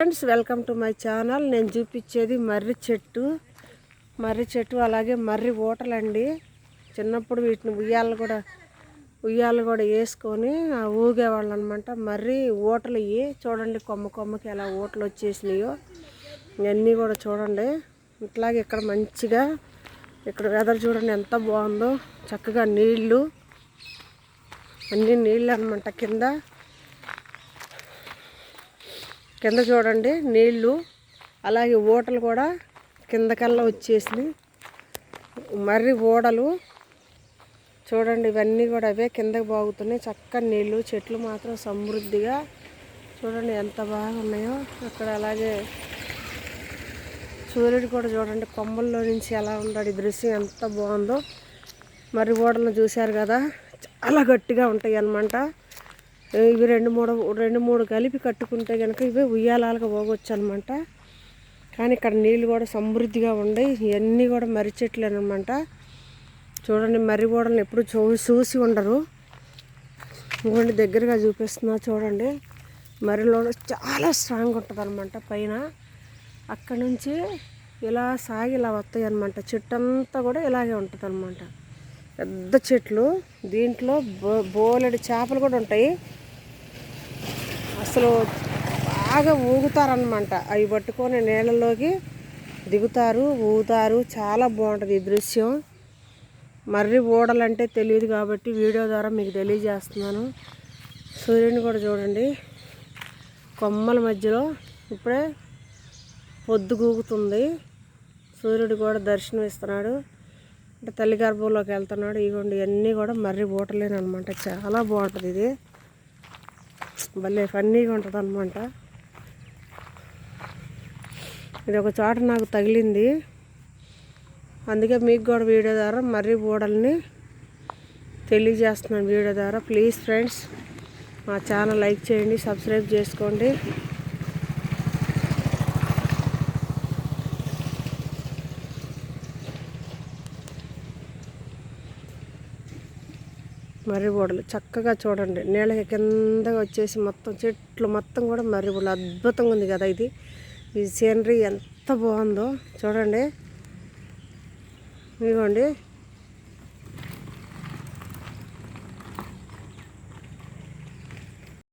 Friends welcome to my channel నేను చూపించేది మర్రి చెట్టు. మర్రి చెట్టు అలాగే మర్రి ఊటలండి చిన్నప్పుడు వీటిని ఉయ్యాలు కూడా ఉయ్యాలు కూడా వేసుకొని ఊగేవాళ్ళు అనమాట మర్రి ఊటలు ఇవి చూడండి కొమ్మ కొమ్మకి ఎలా ఊటలు వచ్చేసినాయో. ఇవన్నీ కూడా చూడండి. ఇట్లాగే ఇక్కడ మంచిగా ఇక్కడ వెదర్ చూడండి ఎంత బాగుందో. చక్కగా నీళ్ళు అన్ని నీళ్ళు అనమాట కింద. కింద చూడండి నీళ్ళు అలాగే ఊటలు కూడా కిందకల్లా వచ్చేసినాయి మర్రి ఓడలు చూడండి ఇవన్నీ కూడా అవే కిందకి బాగుతున్నాయి. చక్కని నీళ్ళు చెట్లు మాత్రం సమృద్ధిగా. చూడండి ఎంత బాగా ఉన్నాయో అక్కడ అలాగే సూర్యుడు కూడా చూడండి కొమ్మల్లో నుంచి ఎలా ఉన్నాడు. ఈ దృశ్యం ఎంత బాగుందో. మర్రి ఓడలను చూశారు కదా. చాలా గట్టిగా ఉంటాయి అన్నమాట ఇవి రెండు మూడు రెండు మూడు కలిపి కట్టుకుంటే కనుక ఇవి ఉయ్యాలాలుగా పోగొచ్చు అనమాట కానీ ఇక్కడ నీళ్ళు కూడా సమృద్ధిగా ఉన్నాయి ఇవన్నీ కూడా మర్రి చెట్లు అనమాట చూడండి మర్రి ఓడలను ఎప్పుడు చూ చూసి ఉండరు. ఇంకోండి దగ్గరగా చూపిస్తున్నా చూడండి. మర్రిలో చాలా స్ట్రాంగ్ ఉంటుంది అనమాట పైన. అక్కడ నుంచి ఇలా సాగి ఇలా వస్తాయి అనమాట చెట్టు అంతా కూడా ఇలాగే ఉంటుంది అనమాట పెద్ద చెట్లు దీంట్లో బో బోలెడు చేపలు కూడా ఉంటాయి. అసలు బాగా ఊగుతారనమాట అవి పట్టుకొని నీళ్ళలోకి దిగుతారు ఊగుతారు. చాలా బాగుంటుంది ఈ దృశ్యం. మర్రి ఊడలంటే తెలియదు కాబట్టి వీడియో ద్వారా మీకు తెలియజేస్తున్నాను. సూర్యుని కూడా చూడండి. కొమ్మల మధ్యలో ఇప్పుడే పొద్దు గూగుతుంది సూర్యుడు కూడా దర్శనం ఇస్తున్నాడు. అంటే తల్లి గర్భంలోకి వెళ్తున్నాడు. ఇగోండి ఇవన్నీ కూడా మర్రి ఊటలేనమాట చాలా బాగుంటుంది ఇది. భలే ఫన్నీగా ఉంటుంది అనమాట ఇది ఒక చోట నాకు తగిలింది. అందుకే మీకు కూడా వీడియో ద్వారా మర్రి బూడల్ని తెలియజేస్తున్నాను వీడియో ద్వారా. ప్లీజ్ ఫ్రెండ్స్ మా ఛానల్ లైక్ చేయండి సబ్స్క్రైబ్ చేసుకోండి. మర్రి బోడలు చక్కగా చూడండి. నీళ్ళకి కిందగా వచ్చేసి మొత్తం చెట్లు మొత్తం కూడా మర్రి బోడలు అద్భుతంగా ఉంది కదా ఇది. ఈ సీనరీ ఎంత బాగుందో. చూడండి. ఇదిగోండి.